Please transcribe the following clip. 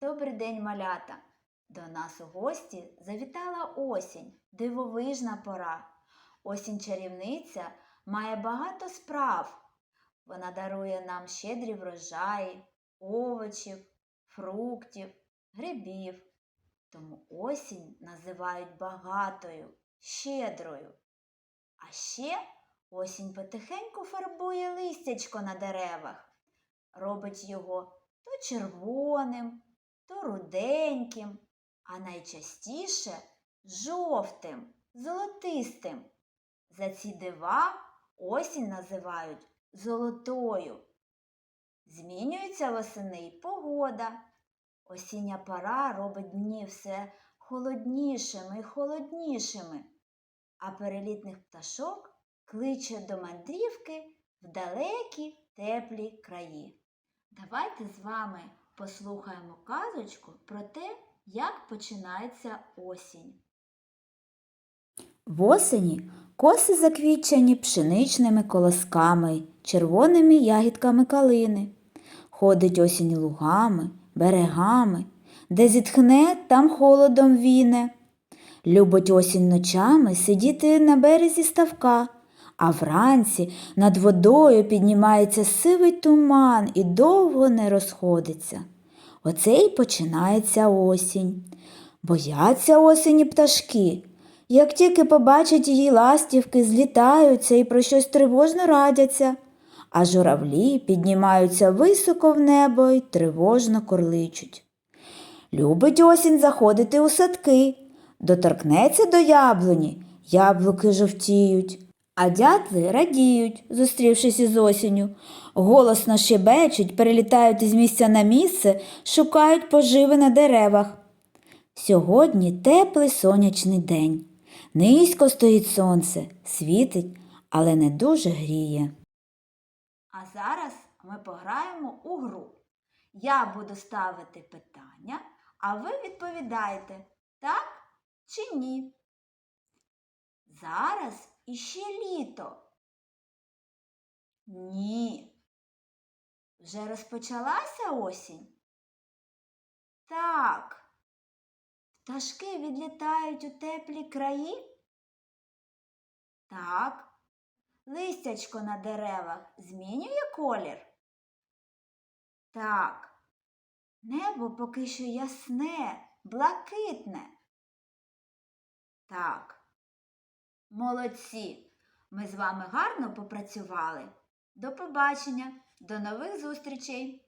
Добрий день, малята! До нас у гості завітала осінь, дивовижна пора. Осінь чарівниця має багато справ. Вона дарує нам щедрі врожаї, овочів, фруктів, грибів. Тому осінь називають багатою, щедрою. А ще осінь потихеньку фарбує листячко на деревах, робить його то червоним, то руденьким, а найчастіше жовтим, золотистим. За ці дива осінь називають золотою. Змінюється восени й погода. Осіння пора робить дні все холоднішими й холоднішими, а перелітних пташок кличе до мандрівки в далекі теплі краї. Давайте з вами послухаємо казочку про те, як починається осінь. Восені коси заквітчені пшеничними колосками, червоними ягідками калини. Ходить осінь лугами, берегами, де зітхне, там холодом віне. Любить осінь ночами сидіти на березі ставка, а вранці над водою піднімається сивий туман і довго не розходиться. Оце й починається осінь. Бояться осені пташки. Як тільки побачать її ластівки, злітаються і про щось тривожно радяться, а журавлі піднімаються високо в небо й тривожно корличуть. Любить осінь заходити у садки, доторкнеться до яблуні, яблуки жовтіють, а дятли радіють, зустрівшись із осінню, голосно щебечуть, перелітають із місця на місце, шукають поживи на деревах. Сьогодні теплий сонячний день. Низько стоїть сонце, світить, але не дуже гріє. А зараз ми пограємо у гру. Я буду ставити питання, а ви відповідаєте так чи ні. Зараз іще літо. Ні. Вже розпочалася осінь? Так. Пташки відлітають у теплі краї? Так. Листячко на деревах змінює колір? Так. Небо поки що ясне, блакитне. Так. Молодці. Ми з вами гарно попрацювали. До побачення, до нових зустрічей!